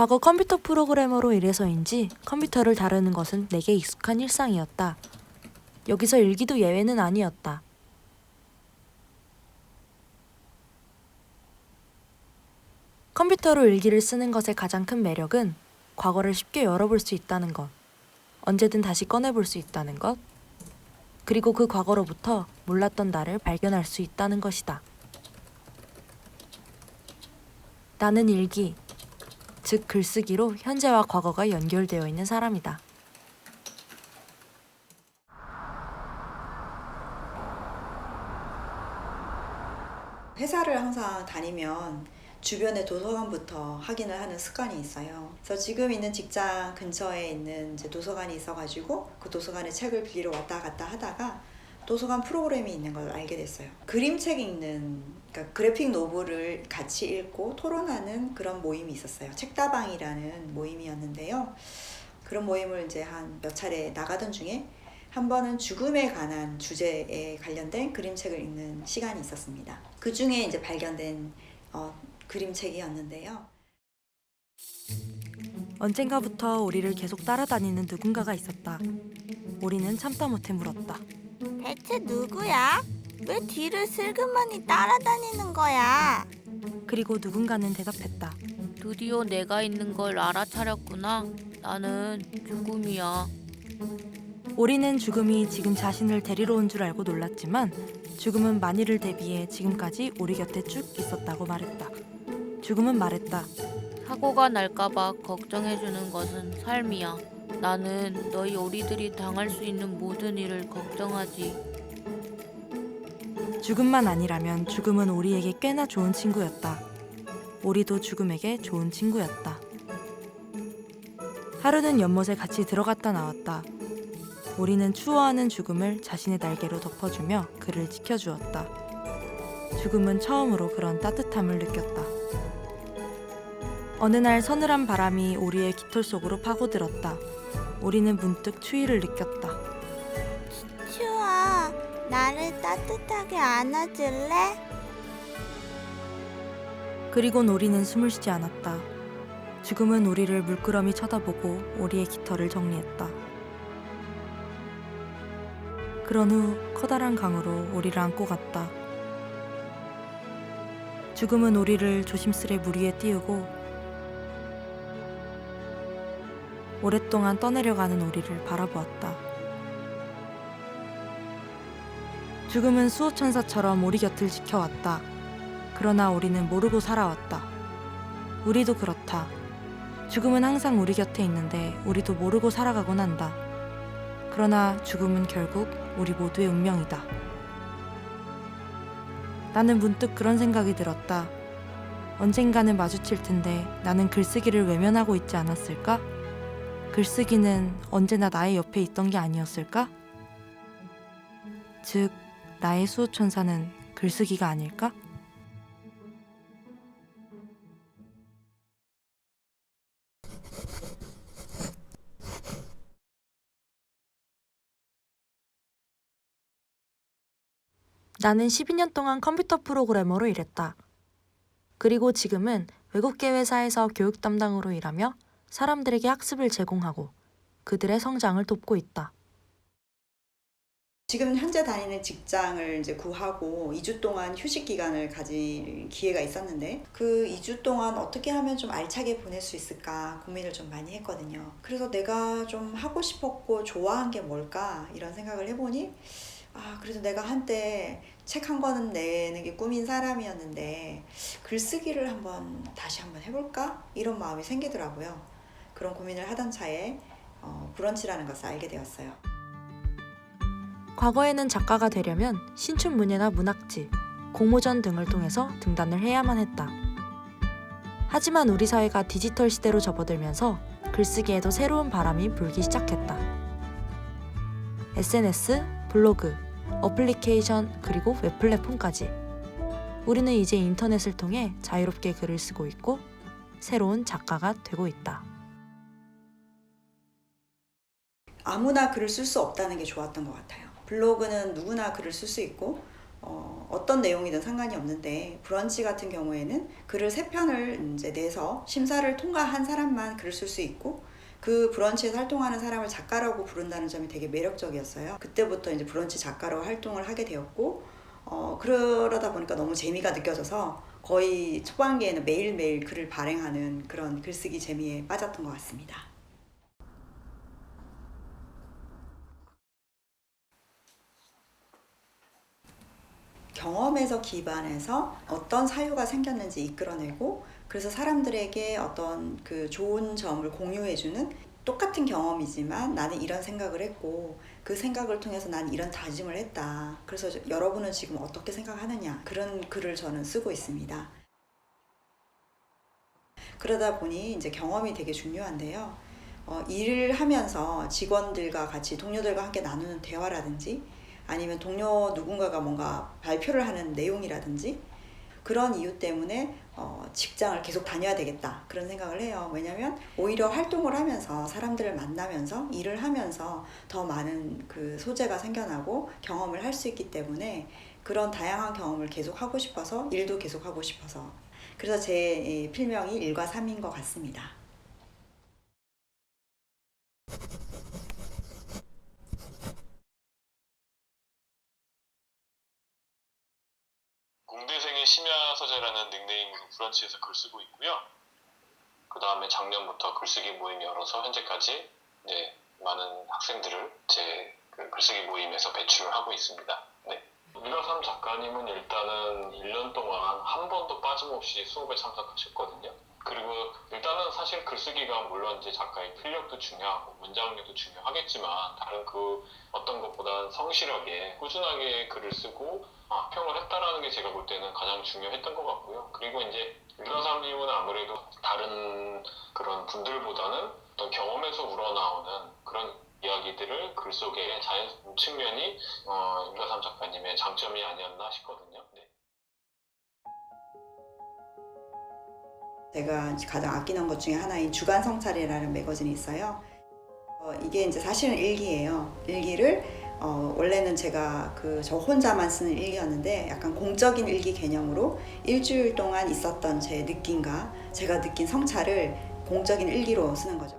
과거 컴퓨터 프로그래머로 일해서인지 컴퓨터를 다루는 것은 내게 익숙한 일상이었다. 여기서 일기도 예외는 아니었다. 컴퓨터로 일기를 쓰는 것의 가장 큰 매력은 과거를 쉽게 열어볼 수 있다는 것, 언제든 다시 꺼내볼 수 있다는 것, 그리고 그 과거로부터 몰랐던 나를 발견할 수 있다는 것이다. 나는 일기, 즉 글쓰기로 현재와 과거가 연결되어 있는 사람이다. 회사를 항상 다니면 주변의 도서관부터 확인을 하는 습관이 있어요. 그래서 지금 있는 직장 근처에 있는 도서관이 있어가지고 그 도서관에 책을 빌리러 왔다 갔다 하다가 도서관 프로그램이 있는 걸 알게 됐어요. 그림책 읽는, 그러니까 그래픽 노블을 같이 읽고 토론하는 그런 모임이 있었어요. 책다방이라는 모임이었는데요. 그런 모임을 이제 한 몇 차례 나가던 중에 한 번은 죽음에 관한 주제에 관련된 그림책을 읽는 시간이 있었습니다. 그 중에 이제 발견된 어, 그림책이었는데요. 언젠가부터 우리를 계속 따라다니는 누군가가 있었다. 우리는 참다 못해 물었다. 대체 누구야? 왜 뒤를 슬그머니 따라다니는 거야? 그리고 누군가는 대답했다. 드디어 내가 있는 걸 알아차렸구나. 나는 죽음이야. 우리는 죽음이 지금 자신을 데리러 온 줄 알고 놀랐지만 죽음은 만일을 대비해 지금까지 우리 곁에 쭉 있었다고 말했다. 죽음은 말했다. 사고가 날까봐 걱정해주는 것은 삶이야. 나는 너희 오리들이 당할 수 있는 모든 일을 걱정하지. 죽음만 아니라면 죽음은 우리에게 꽤나 좋은 친구였다. 우리도 죽음에게 좋은 친구였다. 하루는 연못에 같이 들어갔다 나왔다. 우리는 추워하는 죽음을 자신의 날개로 덮어주며 그를 지켜주었다. 죽음은 처음으로 그런 따뜻함을 느꼈다. 어느 날 서늘한 바람이 우리의 깃털 속으로 파고들었다. 우리는 문득 추위를 느꼈다. 추워. 나를 따뜻하게 안아줄래? 그리곤 우리는 숨을 쉬지 않았다. 죽음은 우리를 물끄러미 쳐다보고 우리의 깃털을 정리했다. 그런 후 커다란 강으로 우리를 안고 갔다. 죽음은 우리를 조심스레 물 위에 띄우고 오랫동안 떠내려가는 우리를 바라보았다. 죽음은 수호천사처럼 우리 곁을 지켜왔다. 그러나 우리는 모르고 살아왔다. 우리도 그렇다. 죽음은 항상 우리 곁에 있는데 우리도 모르고 살아가곤 한다. 그러나 죽음은 결국 우리 모두의 운명이다. 나는 문득 그런 생각이 들었다. 언젠가는 마주칠 텐데 나는 글쓰기를 외면하고 있지 않았을까? 글쓰기는 언제나 나의 옆에 있던 게 아니었을까? 즉, 나의 수호천사는 글쓰기가 아닐까? 나는 12년 동안 컴퓨터 프로그래머로 일했다. 그리고 지금은 외국계 회사에서 교육 담당으로 일하며 사람들에게 학습을 제공하고 그들의 성장을 돕고 있다. 지금 현재 다니는 직장을 이제 구하고 2주 동안 휴식 기간을 가질 기회가 있었는데 그 2주 동안 어떻게 하면 좀 알차게 보낼 수 있을까 고민을 좀 많이 했거든요. 그래서 내가 좀 하고 싶었고 좋아한 게 뭘까 이런 생각을 해보니 아, 그래도 내가 한때 책 한 권은 내는 게 꿈인 사람이었는데 글쓰기를 한번 다시 한번 해볼까? 이런 마음이 생기더라고요. 그런 고민을 하던 차에 어, 브런치라는 것을 알게 되었어요. 과거에는 작가가 되려면 신춘문예나 문학지, 공모전 등을 통해서 등단을 해야만 했다. 하지만 우리 사회가 디지털 시대로 접어들면서 글쓰기에도 새로운 바람이 불기 시작했다. SNS, 블로그, 어플리케이션, 그리고 웹 플랫폼까지. 우리는 이제 인터넷을 통해 자유롭게 글을 쓰고 있고 새로운 작가가 되고 있다. 아무나 글을 쓸 수 없다는 게 좋았던 것 같아요. 블로그는 누구나 글을 쓸 수 있고 어, 어떤 내용이든 상관이 없는데 브런치 같은 경우에는 글을 세 편을 이제 내서 심사를 통과한 사람만 글을 쓸 수 있고 그 브런치에서 활동하는 사람을 작가라고 부른다는 점이 되게 매력적이었어요. 그때부터 이제 브런치 작가로 활동을 하게 되었고 어, 그러다 보니까 너무 재미가 느껴져서 거의 초반기에는 매일매일 글을 발행하는 그런 글쓰기 재미에 빠졌던 것 같습니다. 경험에서 기반해서 어떤 사유가 생겼는지 이끌어내고 그래서 사람들에게 어떤 그 좋은 점을 공유해주는 똑같은 경험이지만 나는 이런 생각을 했고 그 생각을 통해서 난 이런 다짐을 했다. 그래서 저- 여러분은 지금 어떻게 생각하느냐 그런 글을 저는 쓰고 있습니다. 그러다 보니 이제 경험이 되게 중요한데요. 어, 일을 하면서 직원들과 같이 동료들과 함께 나누는 대화라든지 아니면 동료 누군가가 뭔가 발표를 하는 내용이라든지 그런 이유 때문에 어, 직장을 계속 다녀야 되겠다 그런 생각을 해요. 왜냐하면 오히려 활동을 하면서 사람들을 만나면서 일을 하면서 더 많은 그 소재가 생겨나고 경험을 할 수 있기 때문에 그런 다양한 경험을 계속 하고 싶어서 일도 계속 하고 싶어서 그래서 제 이, 필명이 일과 삼인 것 같습니다. 공대생의 심야 서재라는 닉네임으로 브런치에서 글 쓰고 있고요. 그 다음에 작년부터 글쓰기 모임 열어서 현재까지 네, 많은 학생들을 제 그 글쓰기 모임에서 배출을 하고 있습니다. 네. 유라삼 작가님은 일단은 1년 동안 한 번도 빠짐없이 수업에 참석하셨거든요. 그리고 일단은 사실 글쓰기가 물론 이제 작가의 필력도 중요하고 문장력도 중요하겠지만 다른 그 어떤 것보다 성실하게 꾸준하게 글을 쓰고 아, 평을 했다라는 게 제가 볼 때는 가장 중요했던 것 같고요. 그리고 이제 유라삼님은 아무래도 다른 그런 분들보다는 어떤 경험에서 우러나오는 그런 이야기들을 글 속에 자연 측면이 어, 유라삼 작가님의 장점이 아니었나 싶거든요. 네. 제가 가장 아끼는 것 중에 하나인 주간 성찰이라는 매거진이 있어요. 어, 이게 이제 사실은 일기예요. 일기를 어, 원래는 제가 그 저 혼자만 쓰는 일기였는데 약간 공적인 일기 개념으로 일주일 동안 있었던 제 느낌과 제가 느낀 성찰을 공적인 일기로 쓰는 거죠.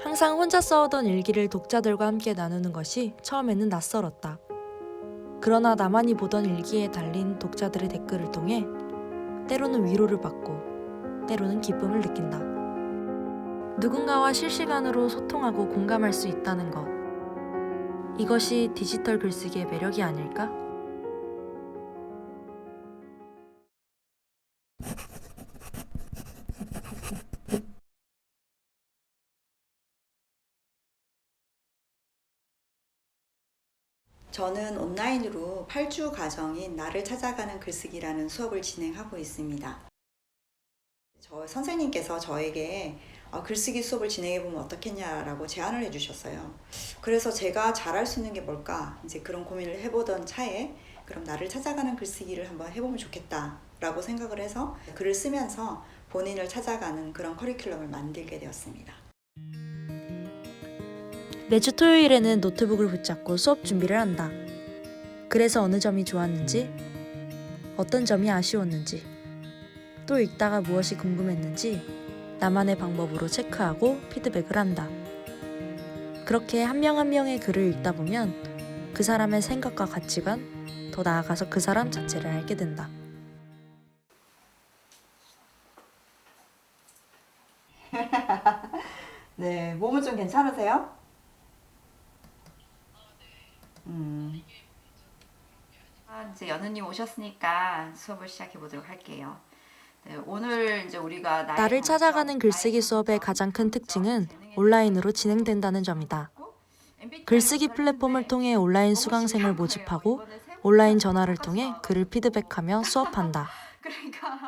항상 혼자 써오던 일기를 독자들과 함께 나누는 것이 처음에는 낯설었다. 그러나 나만이 보던 일기에 달린 독자들의 댓글을 통해 때로는 위로를 받고 때로는 기쁨을 느낀다. 누군가와 실시간으로 소통하고 공감할 수 있다는 것. 이것이 디지털 글쓰기의 매력이 아닐까? 저는 온라인으로 8주 과정인 나를 찾아가는 글쓰기라는 수업을 진행하고 있습니다. 저 선생님께서 저에게 어, 글쓰기 수업을 진행해 보면 어떻겠냐라고 제안을 해주셨어요. 그래서 제가 잘할 수 있는 게 뭘까 이제 그런 고민을 해보던 차에 그럼 나를 찾아가는 글쓰기를 한번 해보면 좋겠다라고 생각을 해서 글을 쓰면서 본인을 찾아가는 그런 커리큘럼을 만들게 되었습니다. 매주 토요일에는 노트북을 붙잡고 수업 준비를 한다. 그래서 어느 점이 좋았는지, 어떤 점이 아쉬웠는지, 또 읽다가 무엇이 궁금했는지 나만의 방법으로 체크하고 피드백을 한다. 그렇게 한 명 한 명의 글을 읽다 보면 그 사람의 생각과 가치관, 더 나아가서 그 사람 자체를 알게 된다. 네, 몸은 좀 괜찮으세요? 음. 아, 이제 연우님 오셨으니까 수업을 시작해 보도록 할게요. 네, 오늘 이제 우리가 나를 찾아가는 글쓰기 수업의 가장 큰 특징은 온라인으로 진행된다는 점이다. 글쓰기 를 플랫폼을 썼는데 통해 온라인 수강생을 모집하고 온라인 전화를 통해 글을 피드백하며 수업한다. 그러니까.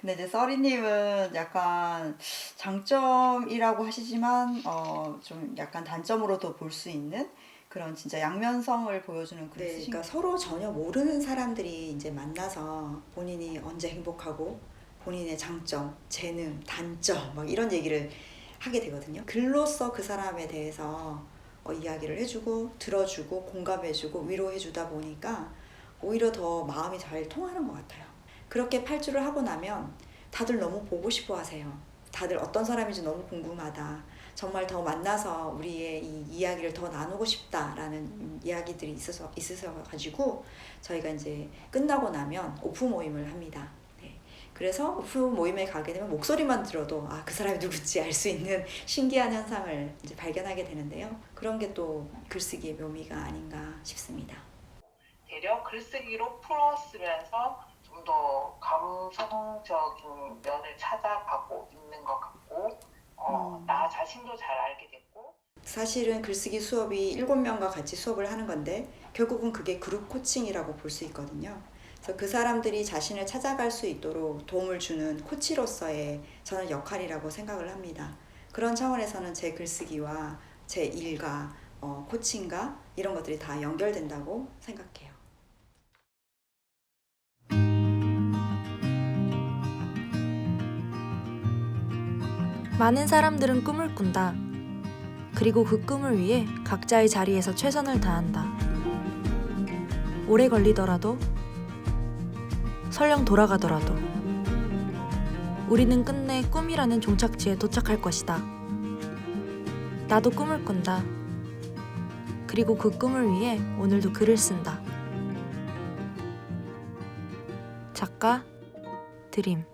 근데 이제 써리님은 약간 장점이라고 하시지만 어 좀 약간 단점으로도 볼 수 있는 그런 진짜 양면성을 보여주는 글을 쓰신 그러니까 서로 전혀 모르는 사람들이 이제 만나서 본인이 언제 행복하고 본인의 장점, 재능, 단점 막 이런 얘기를 하게 되거든요. 글로써 그 사람에 대해서 어, 이야기를 해주고 들어주고 공감해주고 위로해주다 보니까 오히려 더 마음이 잘 통하는 것 같아요. 그렇게 팔주를 하고 나면 다들 너무 보고 싶어 하세요. 다들 어떤 사람인지 너무 궁금하다. 정말 더 만나서 우리의 이 이야기를 더 나누고 싶다라는 이야기들이 있어서 있으셔 가지고 저희가 이제 끝나고 나면 오프 모임을 합니다. 네. 그래서 오프 모임에 가게 되면 목소리만 들어도 아 그 사람이 누구지 알 수 있는 신기한 현상을 이제 발견하게 되는데요. 그런 게 또 글쓰기의 묘미가 아닌가 싶습니다. 되려 글쓰기로 풀어쓰면서 좀더 감성적인 면을 찾아가고 있는 것 같고 어, 음. 나 자신도 잘 알게 됐고 사실은 글쓰기 수업이 일곱 명과 같이 수업을 하는 건데 결국은 그게 그룹 코칭이라고 볼 수 있거든요. 그래서 그 사람들이 자신을 찾아갈 수 있도록 도움을 주는 코치로서의 저는 역할이라고 생각을 합니다. 그런 차원에서는 제 글쓰기와 제 일과 어, 코칭과 이런 것들이 다 연결된다고 생각해요. 많은 사람들은 꿈을 꾼다. 그리고 그 꿈을 위해 각자의 자리에서 최선을 다한다. 오래 걸리더라도, 설령 돌아가더라도, 우리는 끝내 꿈이라는 종착지에 도착할 것이다. 나도 꿈을 꾼다. 그리고 그 꿈을 위해 오늘도 글을 쓴다. 작가 드림